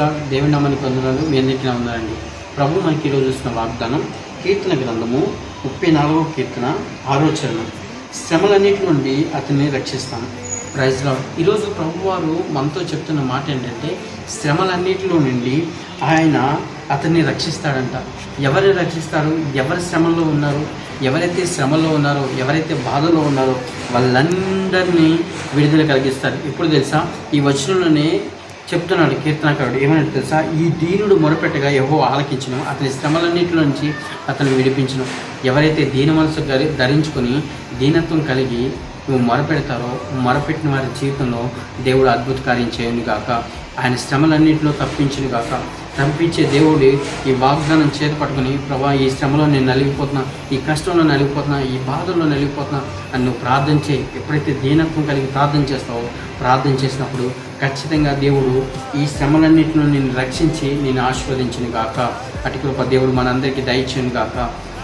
దేవుని నామానికి వందనాలు. మీ అందరికీ వందనండి ప్రభు మనకి ఈరోజు వచ్చిన వాగ్దానం కీర్తన గ్రంథము ముప్పై నాలుగవ కీర్తన ఆరో చరణం శ్రమలన్నిటి నుండి అతన్ని రక్షిస్తాను. ప్రైజ్ ఈరోజు ప్రభు వారు మనతో చెప్తున్న మాట ఏంటంటే శ్రమలన్నిటిలో నుండి ఆయన అతన్ని రక్షిస్తాడంట. ఎవరిని రక్షిస్తారు? ఎవరి శ్రమలో ఉన్నారు? ఎవరైతే శ్రమలో ఉన్నారో ఎవరైతే బాధలో ఉన్నారో వాళ్ళందరినీ విడుదల కలిగిస్తారు. ఇప్పుడు తెలుసా ఈ వచనంలోనే చెప్తున్నాడు కీర్తనకారుడు. ఏమని తెలుసా? ఈ దీనుడు మొరపెట్టగా ఎవో ఆలకించను. అతని శ్రమలన్నింటిలో నుంచి అతను విడిపించను. ఎవరైతే దీన మనసు ధరించుకొని దీనత్వం కలిగి నువ్వు మొరపెడతారో మొరపెట్టిన వారి జీవితంలో దేవుడు అద్భుత కార్యం చేయను గాక. ఆయన శ్రమలన్నింటిలో తప్పించును గాక. తప్పించే దేవుడు ఈ వాగ్దానం చేతి పట్టుకుని ప్రభా ఈ శ్రమలో నేను నలిగిపోతున్నా ఈ కష్టంలో నలిగిపోతున్నా ఈ బాధల్లో నలిగిపోతున్నా అని నువ్వు ప్రార్థన చేయి. ఎప్పుడైతే దీనత్వం కలిగి ప్రార్థన చేస్తావో ప్రార్థన చేసినప్పుడు ఖచ్చితంగా దేవుడు ఈ శ్రమలన్నింటిలో నేను రక్షించి నేను ఆశీర్వదించిన గాక. అటు దేవుడు మనందరికీ దయచేయను గాక.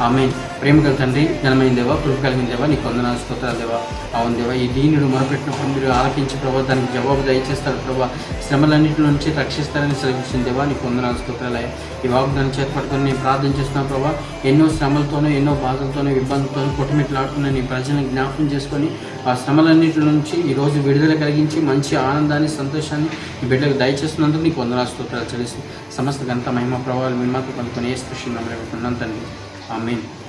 ఆమె ప్రేమ గల తండ్రి ఘనమైన దేవ కృప కలిగిన దేవ నీకు వందనాలు స్తోత్రాలు దేవ. అవును దేవా ఈ దీనిని మొరపెట్టినప్పుడు మీరు ఆలకించి ప్రభావ దానికి జవాబు దయచేస్తారు ప్రభా. శ్రమలన్నింటి నుంచి రక్షిస్తారని సెలవిచ్చిన దేవ నీకు వందనాలు స్తోత్రాలయ ఈ వాగ్దానం చేతపట్టుకొని నేను ప్రార్థన చేస్తున్నాను ప్రభా. ఎన్నో శ్రమలతోనూ ఎన్నో బాధలతోనూ ఇబ్బందులతోనూ కొట్టుమిట్లాడుతున్న నీ ప్రజలను జ్ఞాపకం చేసుకొని ఆ శ్రమలన్నింటి నుంచి ఈరోజు విడుదల కలిగించి మంచి ఆనందాన్ని సంతోషాన్ని ఈ బిడ్డలకు దయచేస్తున్నందుకు నీకు వందనాలు స్తోత్రాలు చెల్లిస్తూ సమస్త గంత మహిమ ప్రభావాలు మిమ్మల్ని కలుపుకొని ఏ స్పృష్టి నమ్మలేకున్నాను తండ్రి. ఆమెన్.